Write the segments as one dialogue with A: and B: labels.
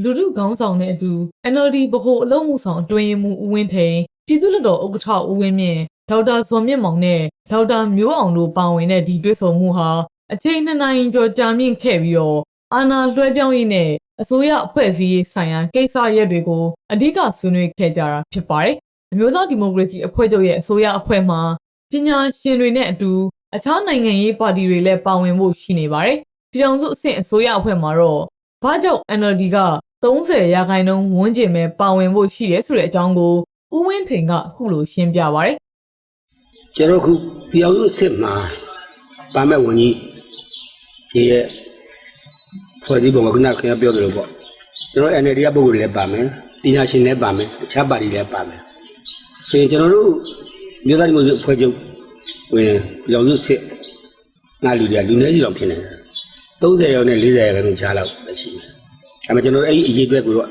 A: လူထုခေါင်းဆောင်တဲ့အတူ NLD ဗဟိုအလုံးမှုဆောင်အတွင်းရေးမှူးဦးဝင်းထိန်ပြည်သူ့လွှတ်တော်ဥက္ကဋ္ဌဦးဝင်းမြင့်ဒေါက်တာဇော်မြင့်မောင်နဲ့ဒေါက်တာမျိုးအောင်တို့ပါဝင်တဲ့ဒီတွေ့ဆုံမှုဟာအချိန်နှစ်နိုင်ကျော်ကြာမြင့်ခဲ့ပြီးတော့အာဏာလွှဲပြောင်းရေးနဲ့အစိုးရအဖွဲ့အစည်းရေးဆိုင်ရာကိစ္စရပ်တွေကိုအဓိကဆွေးနွေးခဲ့ကြတာဖြစ်ပါတယ်။အမျိုးသားဒီမိုကရေစီအဖွဲ့ချုပ်ရဲ့အစိုးရအဖွဲ့မှာပညာရှင်တွေနဲ့အတူအခြားနိုင်ငံရေးပါတီတွေလည်းပါဝင်ဖို့ရှိနေပါတယ်။ပြည်ထောင်စုအဆင့်အစိုးရအဖွဲ့မှာတော့ ဘာကြောင့် NLD က30ရာခိုင်နှုန်းဝန်းကျင်ပဲပါဝင်ဖို့ရှိတယ်ဆိုတဲ့အကြောင်းကိုဦးဝင်းထိန်ကအခုလိုရှင်းပြပါရတယ်
B: ကျွန်တော်ခုပြောင်းလို့စစ်မှာပါမဲ့ဝင်ကြီးဒီရဲ့ဖွဲ့စည်းပုံကခုနခင်ဗျားပြောတယ်လို့ပေါ့ကျွန်တော် NLD ကပုံကိုယ်တွေလည်းပါမယ်ပညာရှင်လည်းပါမယ်အခြားပါတီလည်းပါမယ်ဆိုရင်ကျွန်တော်တို့မြို့သားဒီမိုကရေစီအဖွဲ့ချုပ်ဝင်ပြောင်းလို့စစ်ငါလူတွေကလူနည်းကြီးတော့ဖြစ်နေတယ် 30ရောက်နဲ့40ရောက်နဲ့ကြားလောက်တရှိတယ်အဲမှာကျွန်တော်တို့အဲ့ဒီအရေးအတွက်ကိုတော့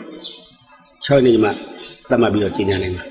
B: 6နှစ်မှသတ်မှတ်ပြီးတော့ကြီးညာနိုင်မှာ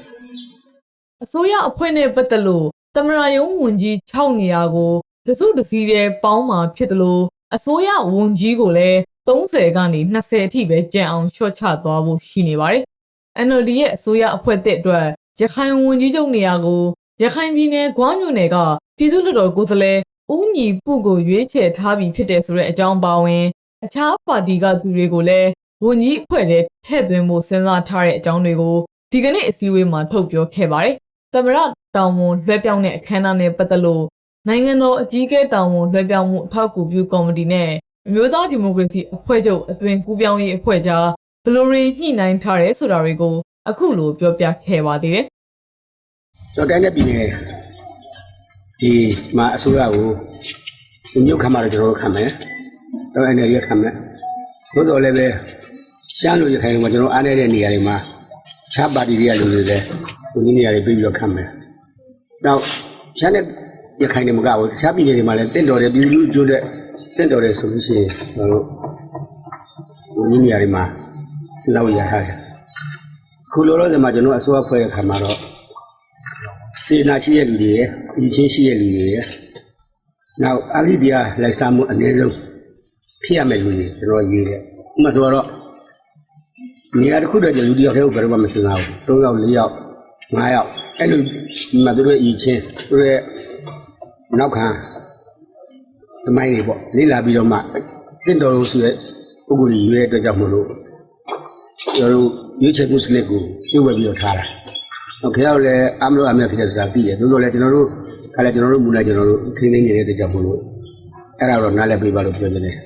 B: ။
A: အစိုးရအဖွဲ့နဲ့ပတ်သက်လို့သမရယုံဝန်ကြီး6နေရာကိုသစုတစည်းတဲ့ပေါင်းမှာဖြစ်တယ်လို့အစိုးရဝန်ကြီးကိုလည်း30ကနေ20အထိပဲကြံအောင်ရှော့ချသွားဖို့ရှိနေပါတယ်။ NLD ရဲ့အစိုးရအဖွဲ့သစ်အတွက်ရခိုင်ဝန်ကြီးချုပ်နေရာကိုရခိုင်ပြည်နယ်ဂွမ်းမြို့နယ်ကပြည်သူ့လွှတ်တော်ကိုယ်စားလှယ် ဦးညီပုကိုရွေးချယ်ထားပြီးဖြစ်တဲ့ဆိုတဲ့အကြောင်းပါဝင်အခြားပါတီကသူတွေကိုလည်းဝန်ကြီးအဖွဲ့ထဲထည့်သွင်းဖို့စဉ်းစားထားတဲ့အကြောင်းတွေကိုဒီကနေ့အစည်းအဝေးမှာထုတ်ပြောခဲ့ပါတယ်။သမရတောင်ဝန်လွှဲပြောင်းတဲ့အခမ်းအနားနဲ့ပတ်သက်လို့နိုင်ငံတော်အကြီးအကဲတောင်ဝန်လွှဲပြောင်းမှုအထောက်အကူပြုကော်မတီနဲ့အမျိုးသားဒီမိုကရေစီအဖွဲ့ချုပ်အသွင်ကူးပြောင်းရေးအဖွဲ့ကြားဘယ်လိုတွေညှိနှိုင်းထားတယ်ဆိုတာတွေကိုအခုလိုပြောပြခဲ့ပါသေးတယ်
B: ကျွန်တော်တိုင်းတဲ့ပြည်နယ် ဒီမှာအစိုးရကိုဒီညုတ်ခံမှာတော့ကျွန်တော်တို့ခံမယ်။တော့ NLD ကခံမယ်။သို့တော်လည်းပဲရှမ်းလူရခိုင်လူမှာကျွန်တော်အားနေတဲ့နေရာတွေမှာခြားပါတီတွေကလူတွေလည်းဒီနေရာတွေပြေးပြီးတော့ခံမယ်။နောက်ရှမ်းတဲ့ရခိုင်တွေမကဘူးတခြားပြည်နယ်တွေမှာလည်းတင့်တော်တယ်ပြည်သူလူထုတဲ့တင့်တော်တယ်ဆိုလို့ရှိရင်ကျွန်တော်တို့ဒီနေရာတွေမှာစဉ်းစားလို့ရထားတယ်။ခုလောလောဆယ်မှာကျွန်တော်အစိုးရဖွဲ့တဲ့ခါမှာတော့ စေနာရှိတဲ့လူတွေရယ်အကြီးချင်းရှိတဲ့လူတွေရယ်နောက်အဂိတရားလိုက်စားမှုအနည်းဆုံးဖြစ်ရမယ့်လူတွေကျွန်တော်ရေးတယ်ဥပမာဆိုတော့နေရာတစ်ခုတည်းကျလူတစ်ယောက်တည်းကိုဘယ်တော့မှမစင်စားဘူး၃ယောက်၄ယောက်၅ယောက်အဲ့လိုမှသူတို့အကြီးချင်းသူတို့ရဲ့နောက်ခံသမိုင်းတွေပေါ့လေ့လာပြီးတော့မှတင့်တော်လို့ဆိုရဲပုဂ္ဂိုလ်ကြီးရွေးတဲ့အတွက်ကြောင့်မလို့ကျွန်တော်တို့ရွေးချယ်မှုစနစ်ကိုပြုတ်ဝဲပြီးတော့ထားတာ ဟုတ်ခင်ဗျားတို့လည်းအမလို့အမြတ်ဖြစ်တဲ့ဆိုတာသိတယ်သို့တော်လည်းကျွန်တော်တို့ခါလည်းကျွန်တော်တို့မူလိုက်ကျွန်တော်တို့ထိန်းသိမ်းနေတဲ့အတွက်ကြောင့်မို့လို့အဲ့ဒါတော့နားလည်ပေးပါလို့ပြောနေတယ်